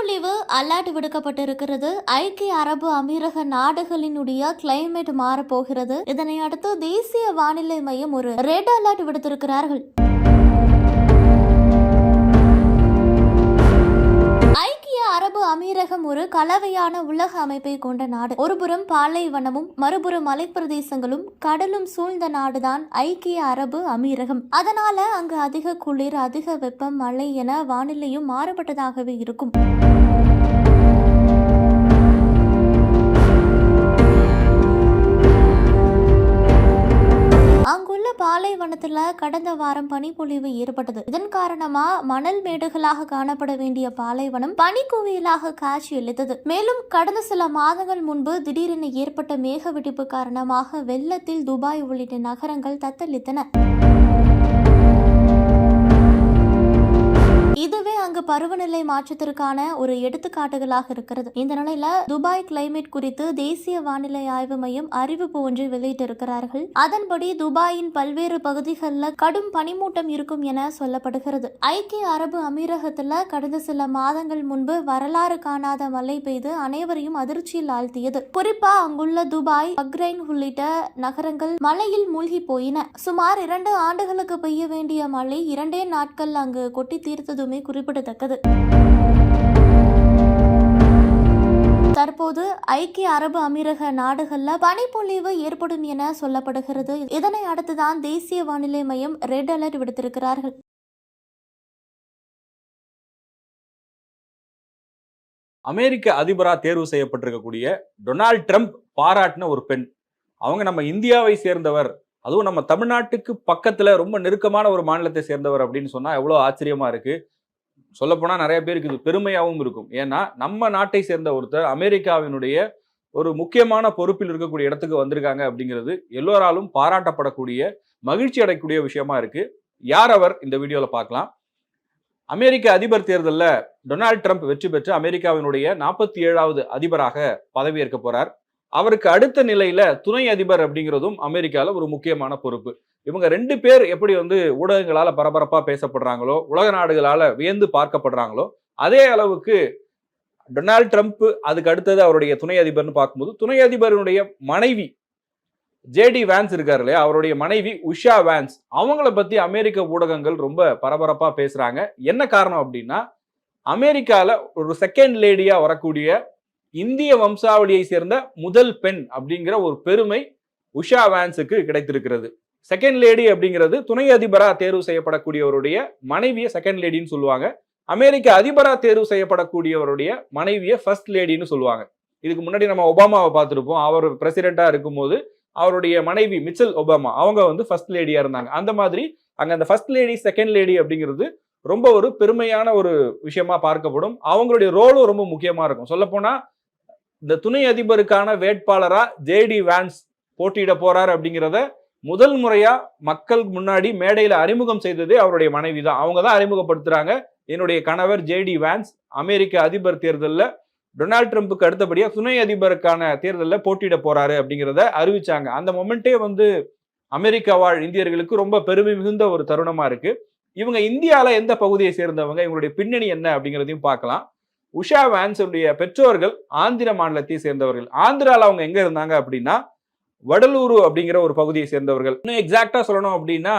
பனிப்பொழிவு அலர்ட் விடுக்கப்பட்டிருக்கிறது. ஐக்கிய அரபு அமீரக நாடுகளினுடைய கிளைமேட் மாறப்போகிறது. இதனை அடுத்து தேசிய வானிலை மையம் ஒரு ரெட் அலர்ட் விடுத்திருக்கிறார்கள். ஐக்கிய அரபு அமீரகம் ஒரு கலவையான உலக அமைப்பை கொண்ட நாடு. ஒருபுறம் பாலைவனமும் மறுபுறம் மலைப்பிரதேசங்களும் கடலும் சூழ்ந்த நாடுதான் ஐக்கிய அரபு அமீரகம். அதனால அங்கு அதிக குளிர் அதிக வெப்பம் மழை என வானிலையும் மாறுபட்டதாகவே இருக்கும். பாலைவனத்துல கடந்த வாரம் பனிப்பொழிவு ஏற்பட்டது. இதன் காரணமா மணல் மேடுகளாக காணப்பட வேண்டிய பாலைவனம் பனிக்குவியலாக காட்சியளித்தது மேலும் கடந்த சில மாதங்கள் முன்பு திடீரென ஏற்பட்ட மேக வெடிப்பு காரணமாக வெள்ளத்தில் துபாய் உள்ளிட்ட நகரங்கள் தத்தளித்தன. இதுவே அங்கு பருவநிலை மாற்றத்திற்கான ஒரு எடுத்துக்காட்டுகளாக இருக்கிறது. இந்த நிலையில துபாய் கிளைமேட் குறித்து தேசிய வானிலை ஆய்வு மையம் அறிவிப்பு ஒன்றை வெளியிட்டிருக்கிறார்கள். அதன்படி துபாயின் பல்வேறு பகுதிகளில் கடும் பனிமூட்டம் இருக்கும் என சொல்லப்படுகிறது. ஐக்கிய அரபு அமீரகத்தில் கடந்த சில மாதங்கள் முன்பு வரலாறு காணாத மழை பெய்து அனைவரையும் அதிர்ச்சியில் ஆழ்த்தியது. குறிப்பா அங்குள்ள துபாய் பக்ரைன் உள்ளிட்ட நகரங்கள் மழையில் மூழ்கி போயின. சுமார் இரண்டு ஆண்டுகளுக்கு பெய்ய வேண்டிய மழை இரண்டே நாட்கள் அங்கு கொட்டி தீர்த்ததும் குறிப்பிடத்தக்கது. தற்போது ஐக்கிய அரபு அமீரக நாடுகள்ல பனிப்பொழிவு ஏற்படும் என சொல்லப்படுகிறது. இதனை அடுத்துதான் தேசிய வானிலை மையம் ரெட் அலர்ட் விடுத்திருக்கிறார்கள். அமெரிக்க அதிபரா தேர்வு செய்யப்பட்டிருக்கக்கூடிய டொனால்ட் ட்ரம்ப் பாராட்டின ஒரு பெண். அவங்க நம்ம இந்தியாவை சேர்ந்தவர். அதுவும் நம்ம தமிழ்நாட்டுக்கு பக்கத்துல ரொம்ப நெருக்கமான ஒரு மாநிலத்தை சேர்ந்தவர் அப்படின்னு சொன்னா எவ்வளவு ஆச்சரியமா இருக்கு. சொல்லப்போனால் நிறைய பேருக்கு இது பெருமையாகவும் இருக்கும். ஏன்னா நம்ம நாட்டை சேர்ந்த ஒருத்தர் அமெரிக்காவினுடைய ஒரு முக்கியமான பொறுப்பில் இருக்கக்கூடிய இடத்துக்கு வந்திருக்காங்க அப்படிங்கிறது எல்லோராலும் பாராட்டப்படக்கூடிய மகிழ்ச்சி அடையக்கூடிய விஷயமா இருக்கு. யார் அவர்? இந்த வீடியோவில் பார்க்கலாம். அமெரிக்க அதிபர் தேர்தலில் டொனால்ட் ட்ரம்ப் வெற்றி பெற்று அமெரிக்காவினுடைய நாற்பத்தி ஏழாவது அதிபராக பதவியேற்க போறார். அவருக்கு அடுத்த நிலையில துணை அதிபர் அப்படிங்கிறதும் அமெரிக்காவில் ஒரு முக்கியமான பொறுப்பு. இவங்க ரெண்டு பேர் எப்படி வந்து ஊடகங்களால் பரபரப்பாக பேசப்படுறாங்களோ உலக நாடுகளால் வியந்து பார்க்கப்படுறாங்களோ அதே அளவுக்கு டொனால்ட் ட்ரம்ப் அதுக்கு அடுத்தது அவருடைய துணை அதிபர்னு பார்க்கும்போது துணை அதிபருடைய மனைவி ஜேடி வேன்ஸ் இருக்காரு இல்லையா? அவருடைய மனைவி உஷா வேன்ஸ். அவங்கள பத்தி அமெரிக்க ஊடகங்கள் ரொம்ப பரபரப்பாக பேசுறாங்க. என்ன காரணம் அப்படின்னா அமெரிக்காவில் ஒரு செகண்ட் லேடியா வரக்கூடிய இந்திய வம்சாவளியை சேர்ந்த முதல் பெண் அப்படிங்கிற ஒரு பெருமை உஷா வேன்ஸுக்கு கிடைத்திருக்கிறது. செகண்ட் லேடி அப்படிங்கிறது துணை அதிபரா தேர்வு செய்யப்படக்கூடியவருடைய மனைவியை செகண்ட் லேடின்னு சொல்லுவாங்க. அமெரிக்க அதிபரா தேர்வு செய்யப்படக்கூடியவருடைய மனைவியை ஃபர்ஸ்ட் லேடின்னு சொல்லுவாங்க. இதுக்கு முன்னாடி நம்ம ஒபாமாவை பார்த்துருப்போம். அவர் பிரசிடென்டா இருக்கும்போது அவருடைய மனைவி மிச்சல் ஒபாமா அவங்க வந்து ஃபர்ஸ்ட் லேடியாக இருந்தாங்க. அந்த மாதிரி அங்கே அந்த ஃபர்ஸ்ட் லேடி செகண்ட் லேடி அப்படிங்கிறது ரொம்ப ஒரு பெருமையான ஒரு விஷயமா பார்க்கப்படும். அவங்களுடைய ரோலும் ரொம்ப முக்கியமாக இருக்கும். சொல்லப்போனால் இந்த துணை அதிபருக்கான வேட்பாளராக ஜேடி வேன்ஸ் போட்டியிட போறார் அப்படிங்கிறத முதல் முறையா மக்கள் முன்னாடி மேடையில அறிமுகம் செய்ததே அவருடைய மனைவி தான் அவங்க தான் அறிமுகப்படுத்துறாங்க. என்னுடைய கணவர் ஜேடி வேன்ஸ் அமெரிக்க அதிபர் தேர்தலில் டொனால்ட் ட்ரம்ப்புக்கு அடுத்தபடியாக துணை அதிபருக்கான தேர்தலில் போட்டியிட போறாரு அப்படிங்கிறத அறிவிச்சாங்க. அந்த மொமெண்ட்டே வந்து அமெரிக்கா வாழ் இந்தியர்களுக்கு ரொம்ப பெருமை மிகுந்த ஒரு தருணமா இருக்கு. இவங்க இந்தியாவில் எந்த பகுதியை சேர்ந்தவங்க இவங்களுடைய பின்னணி என்ன அப்படிங்கிறதையும் பார்க்கலாம். உஷா வேன்ஸுடைய பெற்றோர்கள் ஆந்திர மாநிலத்தை சேர்ந்தவர்கள். ஆந்திராவில் அவங்க எங்க இருந்தாங்க அப்படின்னா வடலூர் அப்படிங்கிற ஒரு பகுதியை சேர்ந்தவர்கள். இன்னும் எக்ஸாக்டா சொல்லணும் அப்படின்னா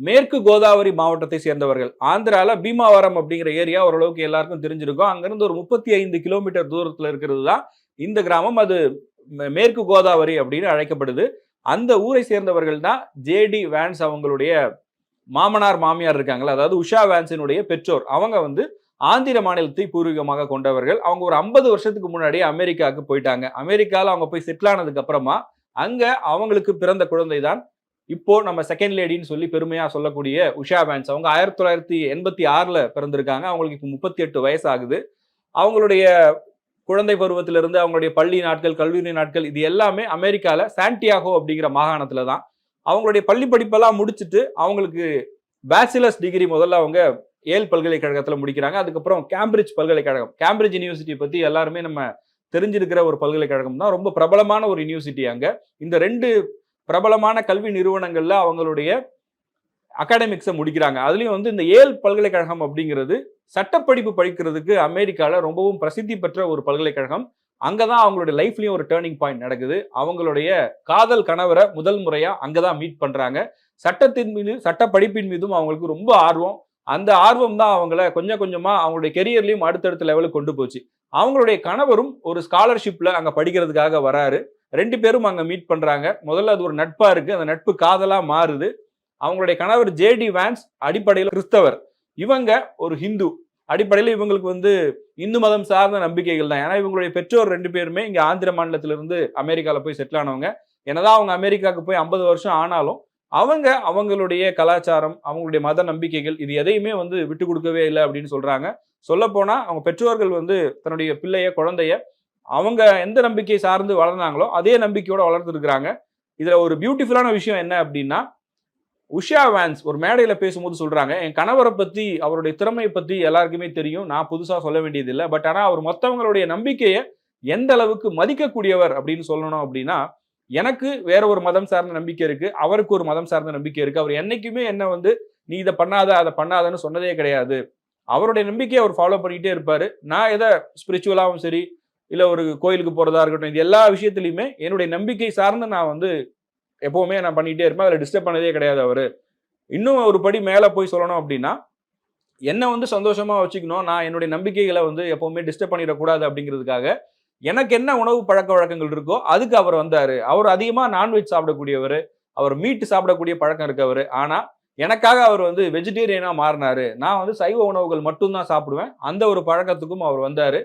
மேற்கு கோதாவரி மாவட்டத்தை சேர்ந்தவர்கள். ஆந்திரால பீமாவரம் அப்படிங்கிற ஏரியா ஓரளவுக்கு எல்லாருக்கும் தெரிஞ்சிருக்கும். அங்கிருந்து ஒரு முப்பத்தி ஐந்து கிலோமீட்டர் தூரத்துல இருக்கிறது தான் இந்த கிராமம். அது மேற்கு கோதாவரி அப்படின்னு அழைக்கப்படுது. அந்த ஊரை சேர்ந்தவர்கள் தான் ஜேடி வேன்ஸ் அவங்களுடைய மாமனார் மாமியார் இருக்காங்களா அதாவது உஷா வேன்ஸினுடைய பெற்றோர். அவங்க வந்து ஆந்திர மாநிலத்தை பூர்வீகமாக கொண்டவர்கள். அவங்க ஒரு ஐம்பது வருஷத்துக்கு முன்னாடியே அமெரிக்காவுக்கு போயிட்டாங்க. அமெரிக்காவில் அவங்க போய் செட்டில் ஆனதுக்கு அப்புறமா அங்க அவங்களுக்கு பிறந்த குழந்தை தான் இப்போ நம்ம செகண்ட் லேடின்னு சொல்லி பெருமையா சொல்லக்கூடிய உஷா வேன்ஸ் அவங்க ஆயிரத்தி தொள்ளாயிரத்தி எண்பத்தி ஆறுல பிறந்திருக்காங்க. அவங்களுக்கு இப்போ முப்பத்தி எட்டு வயசு ஆகுது அவங்களுடைய குழந்தை பருவத்திலிருந்து அவங்களுடைய பள்ளி நாட்கள் கல்லூரி நாட்கள் இது எல்லாமே அமெரிக்காவில் சாண்டியாகோ அப்படிங்கிற மாகாணத்துல தான் அவங்களுடைய பள்ளி படிப்பெல்லாம் முடிச்சுட்டு அவங்களுக்கு பேச்சுலர்ஸ் டிகிரி முதல்ல அவங்க ஏல் பல்கலைக்கழகத்தில் முடிக்கிறாங்க. அதுக்கப்புறம் கேம்பிரிட்ஜ் பல்கலைக்கழகம். கேம்பிரிட்ஜ் யூனிவர்சிட்டி பற்றி எல்லாருமே நம்ம தெரிஞ்சிருக்கிற ஒரு பல்கலைக்கழகம் தான். ரொம்ப பிரபலமான ஒரு யூனிவர்சிட்டி அங்கே. இந்த ரெண்டு பிரபலமான கல்வி நிறுவனங்களில் அவங்களுடைய அகாடமிக்ஸை முடிக்கிறாங்க. அதுலேயும் வந்து இந்த ஏல் பல்கலைக்கழகம் அப்படிங்கிறது சட்டப்படிப்பு படிக்கிறதுக்கு அமெரிக்காவில் ரொம்பவும் பிரசித்தி பெற்ற ஒரு பல்கலைக்கழகம். அங்கே தான் அவங்களுடைய லைஃப்லேயும் ஒரு டேர்னிங் பாயிண்ட் நடக்குது. அவங்களுடைய காதல் கணவரை முதல் முறையாக அங்கே தான் மீட் பண்ணுறாங்க சட்டத்தின் மீது சட்ட படிப்பின் மீதும் அவங்களுக்கு ரொம்ப ஆர்வம். அந்த ஆர்வம் தான் அவங்கள கொஞ்சம் கொஞ்சமாக அவங்களுடைய கெரியர்லையும் அடுத்தடுத்த லெவலுக்கு கொண்டு போச்சு. அவங்களுடைய கணவரும் ஒரு ஸ்காலர்ஷிப்ல அங்க படிக்கிறதுக்காக வராரு. ரெண்டு பேரும் அங்க மீட் பண்றாங்க. முதல்ல அது ஒரு நட்பா இருக்கு. அந்த நட்பு காதலா மாறுது. அவங்களுடைய கணவர் ஜேடி வேன்ஸ் அடிப்படையில் கிறிஸ்தவர். இவங்க ஒரு ஹிந்து. அடிப்படையில் இவங்களுக்கு வந்து இந்து மதம் சார்ந்த நம்பிக்கைகள் தான். ஏன்னா இவங்களுடைய பெற்றோர் ரெண்டு பேருமே இங்கே ஆந்திர மாநிலத்திலிருந்து அமெரிக்காவில் போய் செட்டில் ஆனவங்க. என்னதான் அவங்க அமெரிக்காவுக்கு போய் ஐம்பது வருஷம் ஆனாலும் அவங்க அவங்களுடைய கலாச்சாரம் அவங்களுடைய மத நம்பிக்கைகள் இது எதையுமே வந்து விட்டு கொடுக்கவே இல்லை அப்படின்னு சொல்றாங்க. சொல்லப்போனால் அவங்க பெற்றோர்கள் வந்து தன்னுடைய பிள்ளைய குழந்தைய அவங்க எந்த நம்பிக்கையை சார்ந்து வளர்ந்தாங்களோ அதே நம்பிக்கையோட வளர்த்துருக்குறாங்க. இதுல ஒரு பியூட்டிஃபுல்லான விஷயம் என்ன அப்படின்னா உஷா வேன்ஸ் ஒரு மேடையில பேசும்போது சொல்றாங்க என் கணவரை பத்தி அவருடைய திறமையை பத்தி எல்லாருக்குமே தெரியும். நான் புதுசா சொல்ல வேண்டியது இல்லை பட் ஆனா அவர் மொத்தவங்களுடைய நம்பிக்கையை எந்த அளவுக்கு மதிக்கக்கூடியவர் அப்படின்னு சொல்லணும் அப்படின்னா எனக்கு வேற ஒரு மதம் சார்ந்த நம்பிக்கை இருக்கு. அவருக்கு ஒரு மதம் சார்ந்த நம்பிக்கை இருக்கு. அவர் என்னைக்குமே என்ன வந்து நீ இதை பண்ணாத அதை பண்ணாதன்னு சொன்னதே கிடையாது. அவருடைய நம்பிக்கையை அவர் ஃபாலோ பண்ணிக்கிட்டே இருப்பாரு. நான் எதை ஸ்பிரிச்சுவலாகவும் சரி இல்லை ஒரு கோயிலுக்கு போறதா இருக்கட்டும் இது எல்லா விஷயத்துலையுமே என்னுடைய நம்பிக்கை சார்ந்து நான் வந்து எப்பவுமே நான் பண்ணிட்டே இருப்பேன். அதில் டிஸ்டர்ப் பண்ணதே கிடையாது அவரு. இன்னும் ஒரு படி மேலே போய் சொல்லணும் அப்படின்னா என்னை வந்து சந்தோஷமா வச்சுக்கணும். நான் என்னுடைய நம்பிக்கைகளை வந்து எப்பவுமே டிஸ்டர்ப் பண்ணிடக்கூடாது அப்படிங்கிறதுக்காக எனக்கு என்ன உணவு பழக்க வழக்கங்கள் இருக்கோ அதுக்கு அவர் வந்தாரு. அவர் அதிகமா நான்வெஜ் சாப்பிடக்கூடியவர் அவர் மீட்டு சாப்பிடக்கூடிய பழக்கம் இருக்கவர். ஆனா எனக்காக அவர் வந்து வெஜிடேரியனா மாறினாரு. நான் வந்து சைவ உணவுகள் மட்டும்தான் சாப்பிடுவேன். அந்த ஒரு பழக்கத்துக்கும் அவர் வந்தாரு.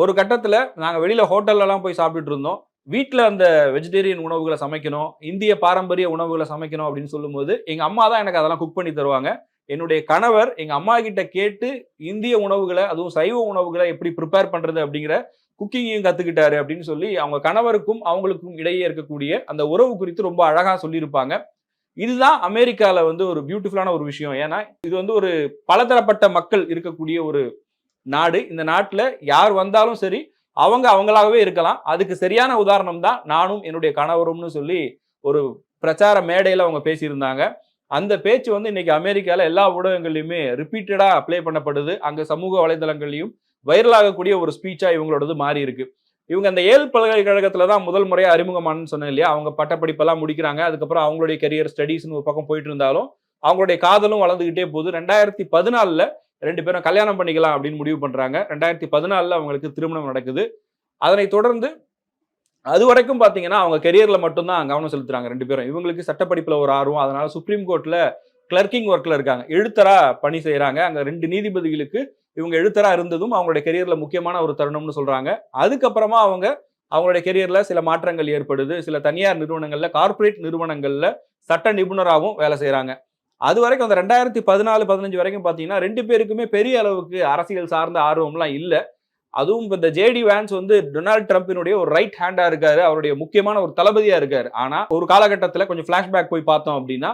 ஒரு கட்டத்துல நாங்க வெளியில ஹோட்டல்லலாம் போய் சாப்பிட்டுட்டு இருந்தோம். வீட்டில் அந்த வெஜிடேரியன் உணவுகளை சமைக்கணும் இந்திய பாரம்பரிய உணவுகளை சமைக்கணும் அப்படின்னு சொல்லும்போது எங்கள் அம்மா தான் எனக்கு அதெல்லாம் குக் பண்ணி தருவாங்க. என்னுடைய கணவர் எங்கள் அம்மா கிட்ட கேட்டு இந்திய உணவுகளை அதுவும் சைவ உணவுகளை எப்படி ப்ரிப்பேர் பண்ணுறது அப்படிங்கிற குக்கிங்கையும் கத்துக்கிட்டாரு அப்படின்னு சொல்லி அவங்க கணவருக்கும் அவங்களுக்கும் இடையே இருக்கக்கூடிய அந்த உறவு குறித்து ரொம்ப அழகா சொல்லியிருப்பாங்க. இதுதான் அமெரிக்கால வந்து ஒரு பியூட்டிஃபுல்லான ஒரு விஷயம். ஏன்னா இது வந்து ஒரு பலதரப்பட்ட மக்கள் இருக்கக்கூடிய ஒரு நாடு. இந்த நாட்டுல யார் வந்தாலும் சரி அவங்க அவங்களாகவே இருக்கலாம். அதுக்கு சரியான உதாரணம் தான் நானும் என்னுடைய கணவரும்னு சொல்லி ஒரு பிரச்சார மேடையில் அவங்க பேசியிருந்தாங்க. அந்த பேச்சு வந்து இன்னைக்கு அமெரிக்காவில் எல்லா ஊடகங்கள்லையுமே ரிப்பீட்டடாக அப்ளை பண்ணப்படுது. அங்கே சமூக வலைதளங்கள்லையும் வைரலாகக்கூடிய ஒரு ஸ்பீச்சாக இவங்களோடது மாறி இருக்கு. இவங்க அந்த ஏல் பல்கலைக்கழகத்தில் தான் முதல் முறையாக அறிமுகமானு சொன்னேன் இல்லையா? அவங்க பட்டப்படிப்பெல்லாம் முடிக்கிறாங்க. அதுக்கப்புறம் அவங்களுடைய கெரியர் ஸ்டடீஸ்னு ஒரு பக்கம் போயிட்டு இருந்தாலும் அவங்களுடைய காதலும் வளர்ந்துகிட்டே போகுது. ரெண்டாயிரத்தி பதினாலில் ரெண்டு பேரும் கல்யாணம் பண்ணிக்கலாம் அப்படின்னு முடிவு பண்ணுறாங்க ரெண்டாயிரத்தி பதினாலில் அவங்களுக்கு திருமணம் நடக்குது. அதனை தொடர்ந்து அது வரைக்கும் பார்த்தீங்கன்னா அவங்க கெரியரில் மட்டும்தான் கவனம் செலுத்துறாங்க ரெண்டு பேரும். இவங்களுக்கு சட்டப்படிப்பில் ஒரு ஆர்வம். அதனால சுப்ரீம் கோர்ட்டில் கிளர்க்கிங் ஒர்க்கில் இருக்காங்க. எழுத்தராக பணி செய்கிறாங்க அங்கே ரெண்டு நீதிபதிகளுக்கு இவங்க எழுத்தராக இருந்ததும் அவங்களுடைய கெரியரில் முக்கியமான ஒரு தருணம்னு சொல்கிறாங்க அதுக்கப்புறமா அவங்க அவங்களுடைய கெரியரில் சில மாற்றங்கள் ஏற்படுது. சில தனியார் நிறுவனங்களில் கார்ப்பரேட் நிறுவனங்களில் சட்ட நிபுணராகவும் வேலை செய்கிறாங்க அது வரைக்கும் அந்த ரெண்டாயிரத்தி பதினாலு பதினஞ்சு வரைக்கும் பார்த்தீங்கன்னா ரெண்டு பேருக்குமே பெரிய அளவுக்கு அரசியல் சார்ந்த ஆர்வம்லாம் இல்லை. அதுவும் இப்போ இந்த ஜேடி வேன்ஸ் வந்து டொனால்ட் ட்ரம்பினுடைய ஒரு ரைட் ஹேண்டாக இருக்காரு. அவருடைய முக்கியமான ஒரு தளபதியாக இருக்காரு. ஆனால் ஒரு காலகட்டத்தில் கொஞ்சம் ஃப்ளாஷ்பேக் போய் பார்த்தோம் அப்படின்னா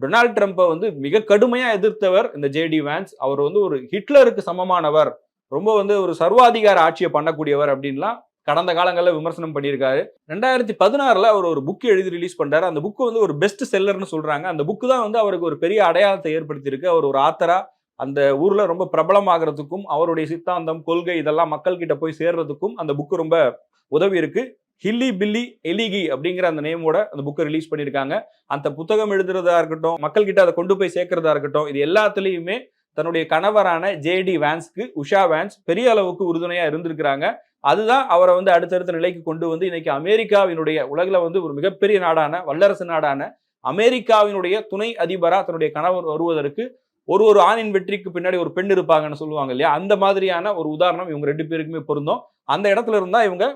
டொனால்ட் ட்ரம்ப்பை வந்து மிக கடுமையாக எதிர்த்தவர் இந்த ஜேடி வேன்ஸ். அவர் வந்து ஒரு ஹிட்லருக்கு சமமானவர். ரொம்ப வந்து ஒரு சர்வாதிகார ஆட்சியை பண்ணக்கூடியவர் அப்படின்லாம் கடந்த காலங்களில் விமர்சனம் பண்ணியிருக்காரு. ரெண்டாயிரத்தி பதினாறில் அவர் ஒரு புக் எழுதி ரிலீஸ் பண்ணுறாரு அந்த புக்கு வந்து ஒரு பெஸ்ட் செல்லர்னு சொல்கிறாங்க அந்த புக்கு தான் வந்து அவருக்கு ஒரு பெரிய அடையாளத்தை ஏற்படுத்தியிருக்கு. அவர் ஒரு ஆத்தரா அந்த ஊரில் ரொம்ப பிரபலமாகறதுக்கும் அவருடைய சித்தாந்தம் கொள்கை இதெல்லாம் மக்கள்கிட்ட போய் சேர்றதுக்கும் அந்த புக்கு ரொம்ப உதவி இருக்குது ஹில்லி பில்லி எலிகி அப்படிங்கிற அந்த நேமோட அந்த புக்கை ரிலீஸ் பண்ணியிருக்காங்க. அந்த புத்தகம் எழுதுறதா இருக்கட்டும் மக்கள் கிட்ட அதை கொண்டு போய் சேர்க்கறதா இருக்கட்டும் இது எல்லாத்துலேயுமே தன்னுடைய கணவரான ஜேடி வேன்ஸ்க்கு உஷா வேன்ஸ் பெரிய அளவுக்கு உறுதுணையாக இருந்திருக்கிறாங்க. அதுதான் அவரை வந்து அடுத்தடுத்த நிலைக்கு கொண்டு வந்து இன்னைக்கு அமெரிக்காவினுடைய உலகில் வந்து ஒரு மிகப்பெரிய நாடான வல்லரசு நாடான அமெரிக்காவினுடைய துணை அதிபராக தன்னுடைய கணவர் வருவதற்கு ஒரு ஒரு ஆணின் வெற்றிக்கு பின்னாடி ஒரு பெண் இருப்பாங்கன்னு சொல்லுவாங்க இல்லையா? அந்த மாதிரியான ஒரு உதாரணம் இவங்க ரெண்டு பேருக்குமே பொருந்தும். அந்த இடத்துல இருந்தால் இவங்க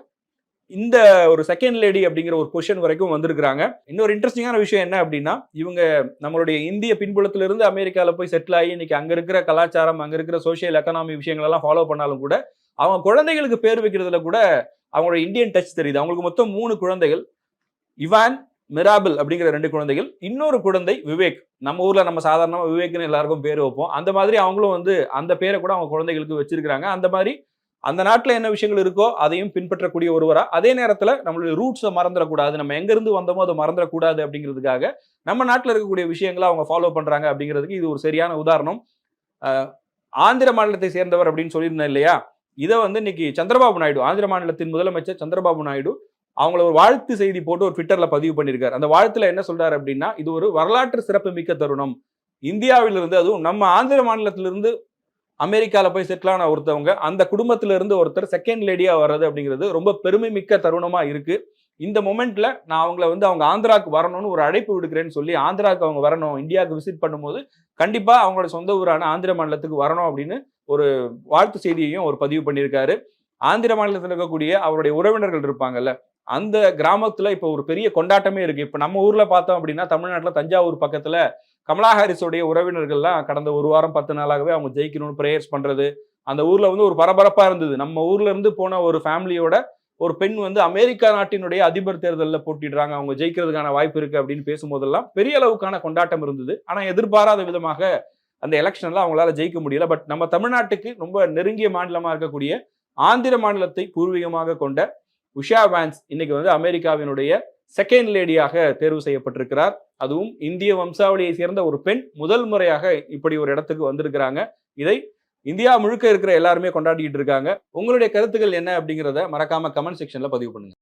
இந்த ஒரு செகண்ட் லேடி அப்படிங்கிற ஒரு பொசிஷன் வரைக்கும் வந்திருக்கிறாங்க. இன்னொரு இன்ட்ரெஸ்டிங்கான விஷயம் என்ன அப்படின்னா இவங்க நம்மளுடைய இந்திய பின்புலத்திலிருந்து இருந்து போய் செட்டில் ஆகி இன்னைக்கு அங்கே இருக்கிற கலாச்சாரம் அங்கே இருக்கிற சோசியல் எக்கனாமி விஷயங்களெல்லாம் ஃபாலோ பண்ணாலும் கூட அவங்க குழந்தைகளுக்கு பேர் வைக்கிறதுல கூட அவங்களோட இந்தியன் டச் தெரியுது. அவங்களுக்கு மொத்தம் மூணு குழந்தைகள். இவான் மிராபிள் அப்படிங்கிற ரெண்டு குழந்தைகள். இன்னொரு குழந்தை விவேக். நம்ம ஊர்ல நம்ம சாதாரணமாக விவேக்னு எல்லாருக்கும் பேர் வைப்போம். அந்த மாதிரி அவங்களும் வந்து அந்த பேரை கூட அவங்க குழந்தைகளுக்கு வச்சிருக்கிறாங்க. அந்த மாதிரி அந்த நாட்டில் என்ன விஷயங்கள் இருக்கோ அதையும் பின்பற்றக்கூடிய ஒருவராக அதே நேரத்தில் நம்மளுடைய ரூட்ஸை மறந்துடக்கூடாது. நம்ம எங்கேருந்து வந்தோமோ அதை மறந்துடக்கூடாது அப்படிங்கிறதுக்காக நம்ம நாட்டில் இருக்கக்கூடிய விஷயங்களை அவங்க ஃபாலோ பண்ணுறாங்க அப்படிங்கிறதுக்கு இது ஒரு சரியான உதாரணம். ஆந்திர மாநிலத்தை சேர்ந்தவர் அப்படின்னு சொல்லியிருந்தேன் இல்லையா? இதை வந்து இன்னைக்கு சந்திரபாபு நாயுடு ஆந்திர மாநிலத்தின் முதலமைச்சர் சந்திரபாபு நாயுடு அவங்கள ஒரு வாழ்த்து செய்தி போட்டு ஒரு ட்விட்டரில் பதிவு பண்ணியிருக்காரு. அந்த வாழ்த்துல என்ன சொல்றாரு அப்படின்னா இது ஒரு வரலாற்று சிறப்பு மிக்க தருணம். இந்தியாவிலிருந்து அதுவும் நம்ம ஆந்திர மாநிலத்திலிருந்து அமெரிக்காவில் போய் செட்டில் ஆன ஒருத்தவங்க அந்த குடும்பத்திலிருந்து ஒருத்தர் செகண்ட் லேடியாக வர்றது அப்படிங்கிறது ரொம்ப பெருமை மிக்க தருணமாக இருக்குது இந்த மொமெண்ட்டில் நான் அவங்கள வந்து அவங்க ஆந்திராவுக்கு வரணும்னு ஒரு அழைப்பு விடுக்கிறேன்னு சொல்லி ஆந்திராவுக்கு அவங்க வரணும் இந்தியாவுக்கு விசிட் பண்ணும்போது கண்டிப்பாக அவங்களோட சொந்த ஊரான ஆந்திர மாநிலத்துக்கு வரணும் அப்படின்னு ஒரு வாழ்த்து செய்தியையும் ஒரு பதிவு பண்ணியிருக்காரு. ஆந்திர மாநிலத்தில் இருக்கக்கூடிய அவருடைய உறவினர்கள் இருப்பாங்கல்ல அந்த கிராமத்துல இப்போ ஒரு பெரிய கொண்டாட்டமே இருக்கு. இப்போ நம்ம ஊர்ல பார்த்தோம் அப்படின்னா தமிழ்நாட்டில் தஞ்சாவூர் பக்கத்துல கமலா ஹாரிஸோடைய உறவினர்கள்லாம் கடந்த ஒரு வாரம் பத்து நாளாகவே அவங்க ஜெயிக்கணும்னு ப்ரேயர்ஸ் பண்ணுறது அந்த ஊரில் வந்து ஒரு பரபரப்பாக இருந்தது. நம்ம ஊர்லேருந்து போன ஒரு ஃபேமிலியோட ஒரு பெண் வந்து அமெரிக்கா நாட்டினுடைய அதிபர் தேர்தலில் போட்டிடுறாங்க. அவங்க ஜெயிக்கிறதுக்கான வாய்ப்பு இருக்கு அப்படின்னு பேசும்போதெல்லாம் பெரிய அளவுக்கான கொண்டாட்டம் இருந்தது. ஆனால் எதிர்பாராத விதமாக அந்த எலெக்ஷனில் அவங்களால ஜெயிக்க முடியல. பட் நம்ம தமிழ்நாட்டுக்கு ரொம்ப நெருங்கிய மாநிலமாக இருக்கக்கூடிய ஆந்திர மாநிலத்தை பூர்வீகமாக கொண்ட உஷா வேன்ஸ் இன்னைக்கு வந்து அமெரிக்காவினுடைய செகண்ட் லேடியாக தேர்வு செய்யப்பட்டிருக்கிறார். அதுவும் இந்திய வம்சாவளியை சேர்ந்த ஒரு பெண் முதல் முறையாக இப்படி ஒரு இடத்துக்கு வந்திருக்கிறாங்க. இதை இந்தியா முழுக்க இருக்கிற எல்லாருமே கொண்டாடிட்டு இருக்காங்க. உங்களுடைய கருத்துக்கள் என்ன அப்படிங்கிறத மறக்காம கமெண்ட் செக்ஷன்ல பதிவு பண்ணுங்க.